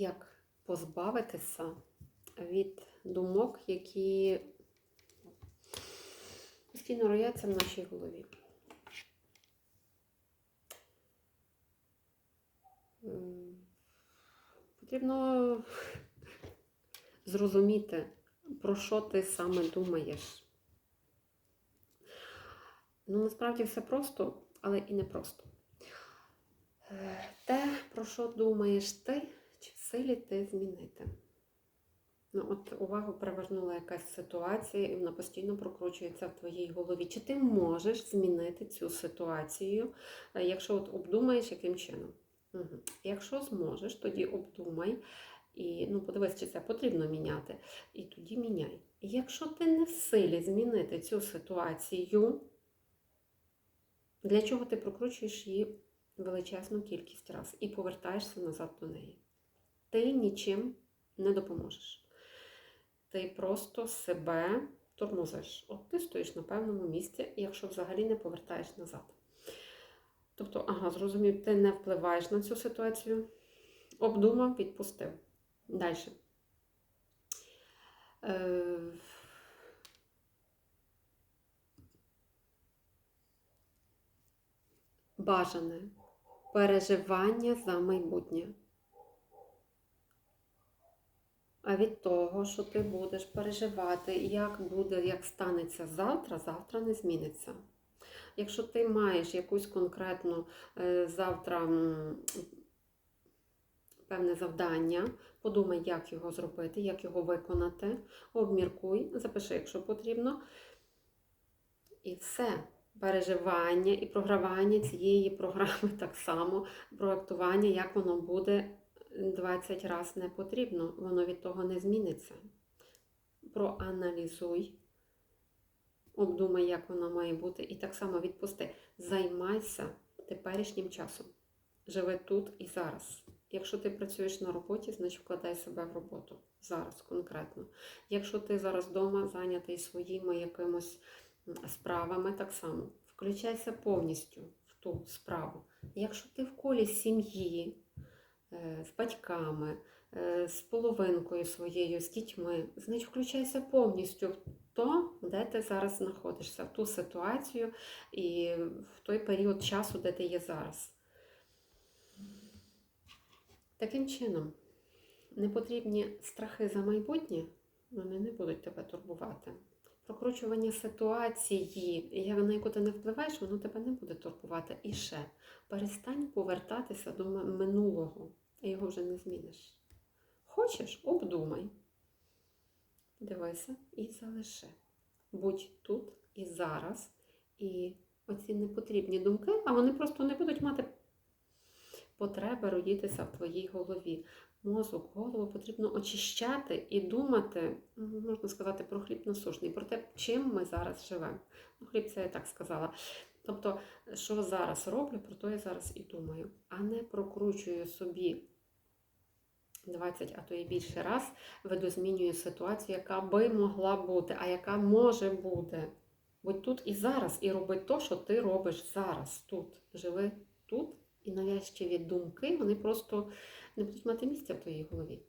як позбавитися від думок, які постійно рояться в нашій голові. Потрібно зрозуміти, про що ти саме думаєш. Ну, насправді все просто, але і не просто. Е, Те, про що думаєш ти, силі ти змінити. Ну, от увагу привернула якась ситуація, і вона постійно прокручується в твоїй голові. Чи ти можеш змінити цю ситуацію, е, якщо от обдумаєш, яким чином? Угу. Якщо зможеш, тоді обдумай і ну, подивись, чи це потрібно міняти. І тоді міняй. І якщо ти не в силі змінити цю ситуацію, для чого ти прокручуєш її величезну кількість разів і повертаєшся назад до неї? Ти нічим не допоможеш. Ти просто себе тормозиш. От ти стоїш на певному місці, якщо взагалі не повертаєш назад. Тобто, ага, зрозумів, ти не впливаєш на цю ситуацію, обдумав, відпустив. Далі. Е... Бажане переживання за майбутнє. А від того, що ти будеш переживати, як буде, як станеться завтра, завтра не зміниться. Якщо ти маєш якусь конкретну е, завтра певне завдання, подумай, як його зробити, як його виконати, обміркуй, запиши, якщо потрібно. І все. Переживання і програвання цієї програми так само, проектування, як воно буде 20 разів не потрібно, воно від того не зміниться. Проаналізуй, обдумай, як воно має бути, і так само відпусти. Займайся теперішнім часом. Живи тут і зараз. Якщо ти працюєш на роботі, значить вкладай себе в роботу. Зараз конкретно. Якщо ти зараз вдома зайнятий своїми якимось справами, так само включайся повністю в ту справу. Якщо ти в колі сім'ї, з батьками, з половинкою своєю, з дітьми, значить включайся повністю в то, де ти зараз знаходишся, в ту ситуацію і в той період часу, де ти є зараз. Таким чином, непотрібні страхи за майбутнє, вони не будуть тебе турбувати. Прокручування ситуації, на яку ти не впливаєш, воно тебе не буде турбувати. І ще перестань повертатися до минулого, його вже не зміниш. Хочеш, обдумай. Дивися і залиши. Будь тут і зараз. І оці непотрібні думки, а вони просто не будуть мати потреби родитися в твоїй голові. Мозок, голову потрібно очищати і думати, можна сказати, про хліб насушний, про те, чим ми зараз живемо. Ну, хліб це я так сказала. Тобто, що зараз роблю, про то я зараз і думаю, а не прокручую собі 20, а то і більше раз, видозмінюю ситуацію, яка би могла бути, а яка може бути. Будь тут і зараз, і роби то, що ти робиш зараз, тут. Живи тут, і навязчиві думки, вони просто не будуть мати місця в твоїй голові.